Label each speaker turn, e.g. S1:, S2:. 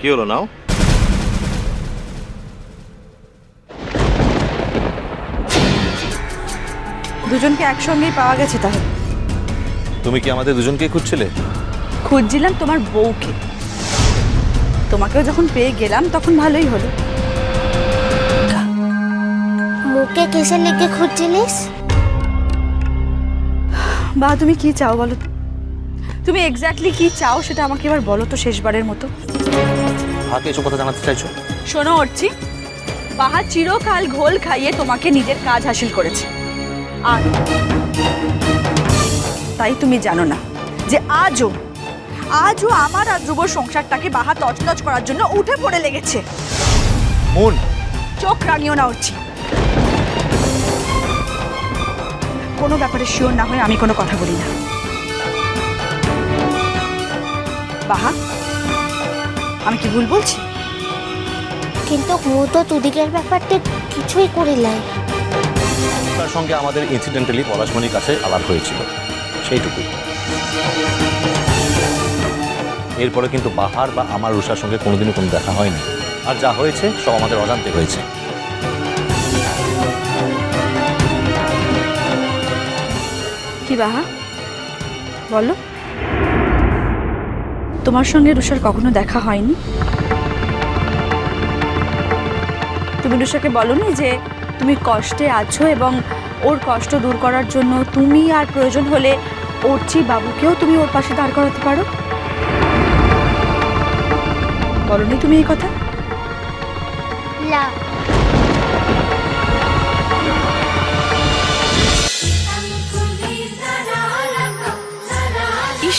S1: কি হলো নাও?
S2: দুজনকে একসঙ্গেই পাওয়া গেছে তাহলে।
S1: তুমি কি আমাদের দুজনকে খুঁজছিলে?
S2: খুঁজছিলাম তোমার বউকে। তোমাকেও যখন পেয়ে গেলাম তখন ভালোই হলো।
S3: মুখে কিসে লেগে খুঁজছিলিস?
S2: বা তুমি কি চাও বলো? তো? তুমি এক্স্যাক্টলি কি চাও সেটা আমাকে এবার বলো তো শেষবারের মতো।
S1: হাতে এসব কথা জানাতে চাইছো?
S2: শোনো অর্চি বাহা চিরকাল ঘোল খাইয়ে তোমাকে নিজের কাজ হাসিল করেছে। আর তাই তুমি জানো না যে আজও আজও আমার আর ধ্রুবর সংসারটাকে বাহা তছনছ করার জন্য উঠে পড়ে লেগেছে।
S1: মন।
S2: চোখ রাঙিও না উঠছি কোনো ব্যাপারে শিওর না হয়ে আমি কোনো কথা বলি না। বাহা আমি কি ভুল বলছি?
S3: কিন্তু মু তো তুদিকের ব্যাপারটা কিছুই করে করিলাই
S1: তার সঙ্গে আমাদের ইনসিডেন্টালি পলাশমণির কাছে আলাপ হয়েছিল। সেইটুকুই। এরপরে কিন্তু বাহার বা আমার রুষার সঙ্গে কোনোদিনও কোনো দেখা হয়নি। আর যা হয়েছে সব আমাদের অজান্তে হয়েছে।
S2: কি বাহা? বলো। তোমার সঙ্গে রুষার কখনো দেখা হয়নি? তুমি রুষাকে বলনি যে তুমি কষ্টে আছো এবং ওর কষ্ট দূর করার জন্য তুমি আর প্রয়োজন হলে ওরচি বাবুকেও তুমি ওর পাশে দাঁড় করাতে পারো? বলনি তুমি এই কথা?
S3: না।